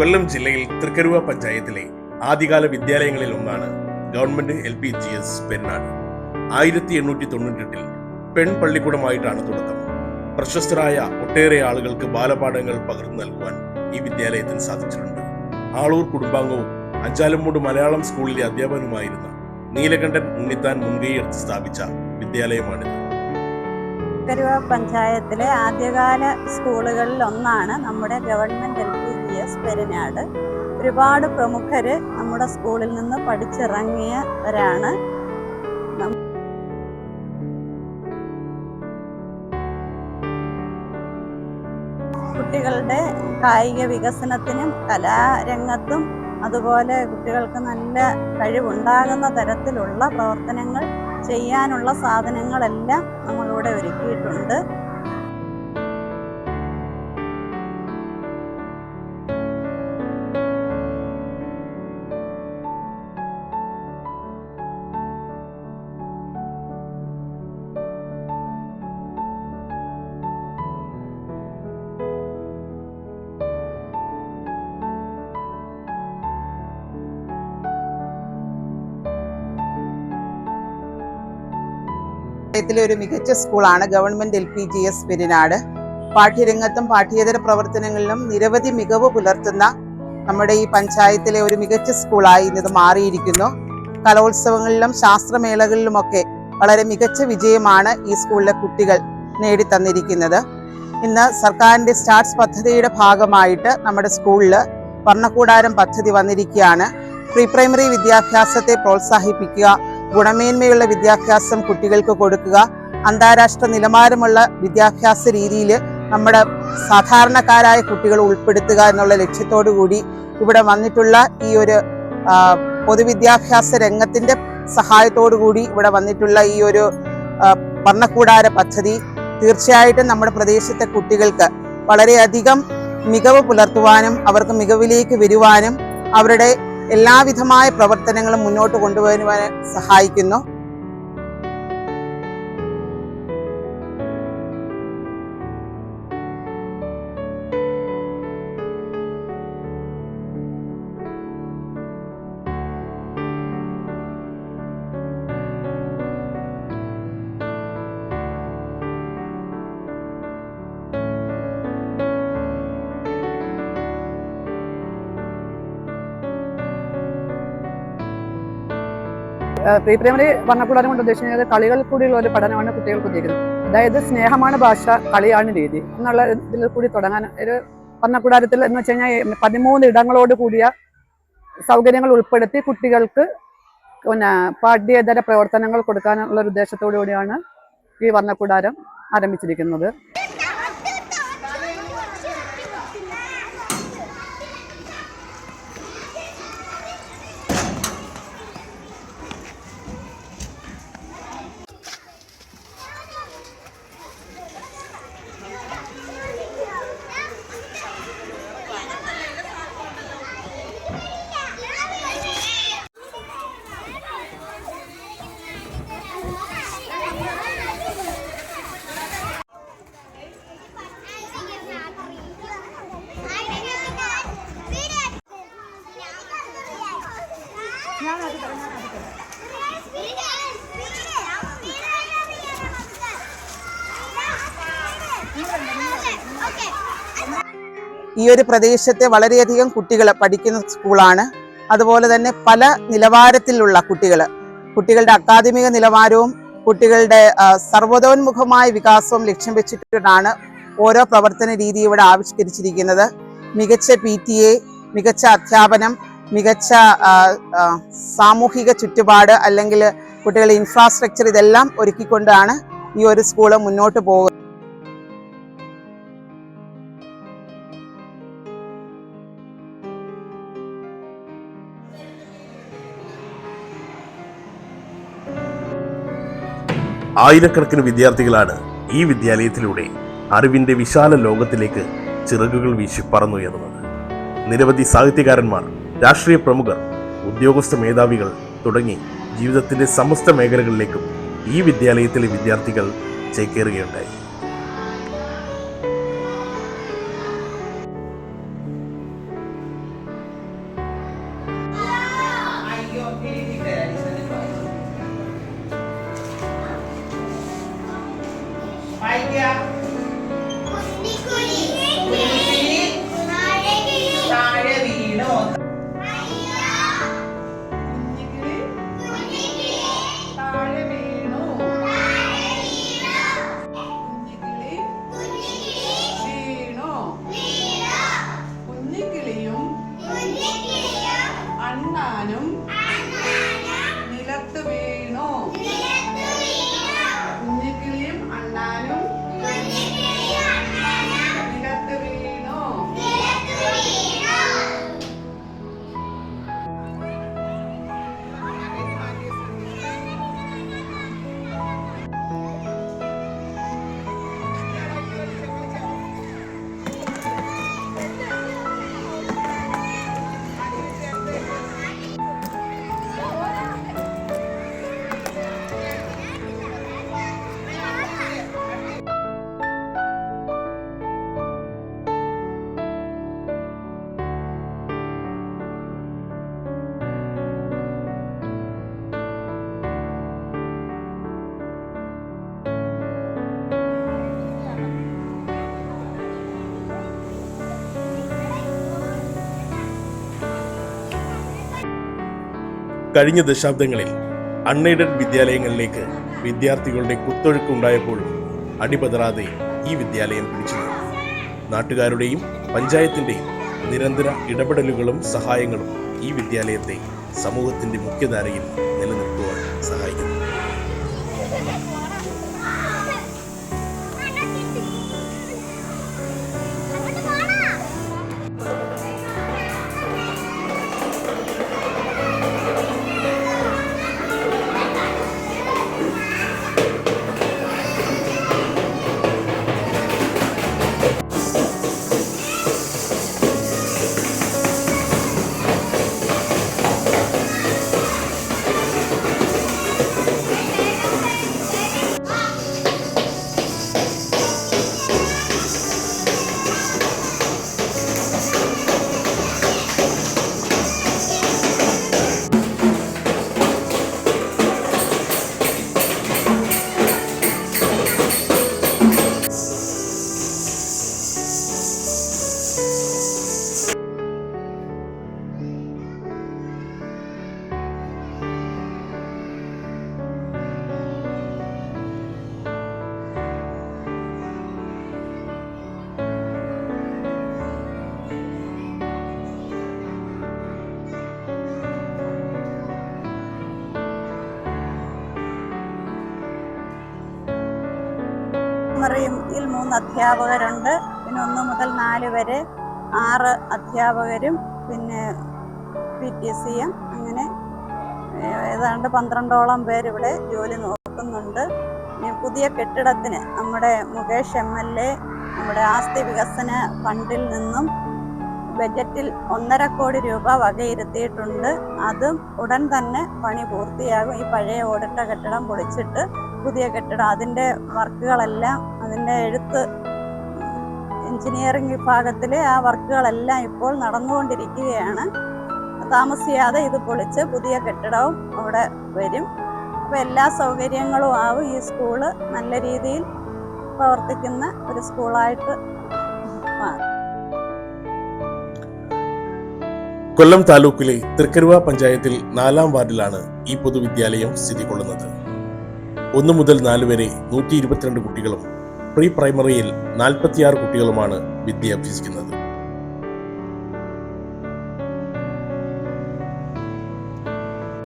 കൊല്ലം ജില്ലയിൽ തൃക്കരുവ പഞ്ചായത്തിലെ ആദ്യകാല വിദ്യാലയങ്ങളിൽ ഒന്നാണ് government L P G S Perunad ആയിരത്തി എണ്ണൂറ്റി തൊണ്ണൂറ്റെട്ടിൽ പെൺ പള്ളിക്കൂടമായിട്ടാണ് തുടക്കം. പ്രശസ്തരായ ഒട്ടേറെ ആളുകൾക്ക് ബാലപാഠങ്ങൾ പകർന്നു നൽകുവാൻ ഈ വിദ്യാലയത്തിന് സാധിച്ചിട്ടുണ്ട്. ആളൂർ കുടുംബാംഗവും അഞ്ചാലമ്മൂട് മലയാളം സ്കൂളിലെ അധ്യാപകനുമായിരുന്ന നീലകണ്ഠൻ ഉണ്ണിത്താൻ മുൻകൈയെടുത്ത് സ്ഥാപിച്ച വിദ്യാലയമാണിത്. പഞ്ചായത്തിലെ ആദ്യകാല സ്കൂളുകളിൽ ഒന്നാണ് നമ്മുടെ government L P S Perinad. ഒരുപാട് പ്രമുഖർ നമ്മുടെ സ്കൂളിൽ നിന്ന് പഠിച്ചിറങ്ങിയവരാണ്. കുട്ടികളുടെ കായിക വികസനത്തിനും കലാരംഗത്തും അതുപോലെ കുട്ടികൾക്ക് നല്ല കഴിവുണ്ടാകുന്ന തരത്തിലുള്ള പ്രവർത്തനങ്ങൾ ചെയ്യാനുള്ള സാധനങ്ങളെല്ലാം നമ്മളിവിടെ ഒരുക്കിയിട്ടുണ്ട്. പഞ്ചായത്തിലെ ഒരു മികച്ച സ്കൂളാണ് government L P G S Perinad. പാഠ്യരംഗത്തും പാഠ്യേതര പ്രവർത്തനങ്ങളിലും നിരവധി മികവ് പുലർത്തുന്ന നമ്മുടെ ഈ പഞ്ചായത്തിലെ ഒരു മികച്ച സ്കൂളായി ഇന്നത് മാറിയിരിക്കുന്നു. കലോത്സവങ്ങളിലും ശാസ്ത്രമേളകളിലുമൊക്കെ വളരെ മികച്ച വിജയമാണ് ഈ സ്കൂളിലെ കുട്ടികൾ നേടിത്തന്നിരിക്കുന്നത്. ഇന്ന് സർക്കാരിന്റെ സ്റ്റാർട്സ് പദ്ധതിയുടെ ഭാഗമായിട്ട് നമ്മുടെ സ്കൂളിൽ വർണക്കൂടാരം പദ്ധതി വന്നിരിക്കുകയാണ്. പ്രീ പ്രൈമറി വിദ്യാഭ്യാസത്തെ പ്രോത്സാഹിപ്പിക്കുക ഗുണമേന്മയുള്ള വിദ്യാഭ്യാസം കുട്ടികൾക്ക് കൊടുക്കുക. അന്താരാഷ്ട്ര നിലവാരമുള്ള വിദ്യാഭ്യാസ രീതിയിൽ നമ്മുടെ സാധാരണക്കാരായ കുട്ടികൾ ഉൾപ്പെടുത്തുക എന്നുള്ള ലക്ഷ്യത്തോടു കൂടി ഇവിടെ വന്നിട്ടുള്ള ഈ ഒരു പൊതുവിദ്യാഭ്യാസ രംഗത്തിന്റെ സഹായത്തോടു കൂടി ഇവിടെ വന്നിട്ടുള്ള ഈ ഒരു വർണക്കൂടാര പദ്ധതി തീർച്ചയായിട്ടും നമ്മുടെ പ്രദേശത്തെ കുട്ടികൾക്ക് വളരെയധികം മികവ് പുലർത്തുവാനും അവർക്ക് മികവിലേക്ക് വരുവാനും അവരുടെ എല്ലാവിധമായ പ്രവർത്തനങ്ങളും മുന്നോട്ട് കൊണ്ടുപോകുവാൻ സഹായിക്കുന്നു. പ്രീ പ്രൈമറി വർണക്കൂടാരം കൊണ്ട് ഉദ്ദേശിക്കുന്നത് കളികൾ കൂടിയുള്ള ഒരു പഠനമാണ് കുട്ടികൾക്ക് ഉദ്ദേശിക്കുന്നത്. അതായത് സ്നേഹമാണ് ഭാഷ കളിയാണ് രീതി. എന്നുള്ള ഇതിൽ കൂടി തുടങ്ങാൻ ഒരു വർണക്കൂടാരത്തിൽ എന്ന് വെച്ച് കഴിഞ്ഞാൽ പതിമൂന്ന് ഇടങ്ങളോട് കൂടിയ സൗകര്യങ്ങൾ ഉൾപ്പെടുത്തി കുട്ടികൾക്ക് പിന്നെ പാഠ്യേതര പ്രവർത്തനങ്ങൾ കൊടുക്കാനുള്ള ഒരു ഉദ്ദേശത്തോടു കൂടിയാണ് ഈ വർണക്കൂടാരം ആരംഭിച്ചിരിക്കുന്നത്. ഈ ഒരു പ്രദേശത്തെ വളരെയധികം കുട്ടികൾ പഠിക്കുന്ന സ്കൂളാണ്. അതുപോലെ തന്നെ പല നിലവാരത്തിലുള്ള കുട്ടികൾ. കുട്ടികളുടെ അക്കാദമിക നിലവാരവും കുട്ടികളുടെ സർവതോന്മുഖമായ വികാസവും ലക്ഷ്യം വെച്ചിട്ടാണ് ഓരോ പ്രവർത്തന രീതി ഇവിടെ ആവിഷ്കരിച്ചിരിക്കുന്നത്. മികച്ച പി മികച്ച അധ്യാപനം മികച്ച സാമൂഹിക ചുറ്റുപാട് അല്ലെങ്കിൽ കുട്ടികളുടെ ഇൻഫ്രാസ്ട്രക്ചർ ഇതെല്ലാം ഒരുക്കിക്കൊണ്ടാണ് ഈ ഒരു സ്കൂൾ മുന്നോട്ട് പോകുന്നത്. ആയിരക്കണക്കിന് വിദ്യാർത്ഥികളാണ് ഈ വിദ്യാലയത്തിലൂടെ അറിവിന്റെ വിശാല ലോകത്തിലേക്ക് ചിറകുകൾ വീശി പറന്നുയർന്നത്. നിരവധി സാഹിത്യകാരന്മാർ രാഷ്ട്രീയ പ്രമുഖർ ഉദ്യോഗസ്ഥ മേധാവികൾ തുടങ്ങി ജീവിതത്തിന്റെ സമസ്ത മേഖലകളിലേക്കും ഈ വിദ്യാലയത്തിലെ വിദ്യാർത്ഥികൾ ചേക്കേറുകയുണ്ടായി. കാണും കഴിഞ്ഞ ദശാബ്ദങ്ങളിൽ അൺഎയ്ഡഡ് വിദ്യാലയങ്ങളിലേക്ക് വിദ്യാർത്ഥികളുടെ കുത്തൊഴുക്കുണ്ടായപ്പോഴും അടിപതറാതെ ഈ വിദ്യാലയം പിടിച്ചു. നാട്ടുകാരുടെയും പഞ്ചായത്തിന്റെയും നിരന്തര ഇടപെടലുകളും സഹായങ്ങളും ഈ വിദ്യാലയത്തെ സമൂഹത്തിന്റെ മുഖ്യധാരയിൽ നിലനിർത്തുവാൻ സഹായിക്കുന്നു പ്രൈമറിയിൽ മൂന്ന് അധ്യാപകരുണ്ട്. പിന്നെ ഒന്ന് മുതൽ നാല് വരെ ആറ് അധ്യാപകരും പിന്നെ പി ടി സി എം അങ്ങനെ ഏതാണ്ട് പന്ത്രണ്ടോളം പേര് ഇവിടെ ജോലി നോക്കുന്നുണ്ട്. പുതിയ കെട്ടിടത്തിന് നമ്മുടെ മുകേഷ് എം എൽ എ നമ്മുടെ ആസ്തി വികസന ഫണ്ടിൽ നിന്നും ബജറ്റിൽ ഒന്നര കോടി രൂപ വകയിരുത്തിയിട്ടുണ്ട്. അതും ഉടൻ തന്നെ പണി പൂർത്തിയാകും. ഈ പഴയ ഓടിട്ട കെട്ടിടം പൊളിച്ചിട്ട് പുതിയ കെട്ടിടം അതിന്റെ വർക്കുകളെല്ലാം അതിന്റെ എഴുത്ത് എഞ്ചിനീയറിംഗ് വിഭാഗത്തിലെ ആ വർക്കുകളെല്ലാം ഇപ്പോൾ നടന്നുകൊണ്ടിരിക്കുകയാണ്. താമസിയാതെ ഇത് പൊളിച്ച് പുതിയ കെട്ടിടവും അവിടെ വരും. അപ്പോൾ എല്ലാ സൗകര്യങ്ങളും ആവും. ഈ സ്കൂൾ നല്ല രീതിയിൽ പ്രവർത്തിക്കുന്ന ഒരു സ്കൂളായിട്ട് കൊല്ലം താലൂക്കിലെ തൃക്കരുവ പഞ്ചായത്തിൽ നാലാം വാർഡിലാണ് ഈ പൊതുവിദ്യാലയം സ്ഥിതി കൊള്ളുന്നത്. ഒന്ന് മുതൽ നാല് വരെ നൂറ്റി ഇരുപത്തിരണ്ട് കുട്ടികളും പ്രീ പ്രൈമറിയിൽ നാൽപ്പത്തിയാറ് കുട്ടികളുമാണ് വിദ്യ അഭ്യസിക്കുന്നത്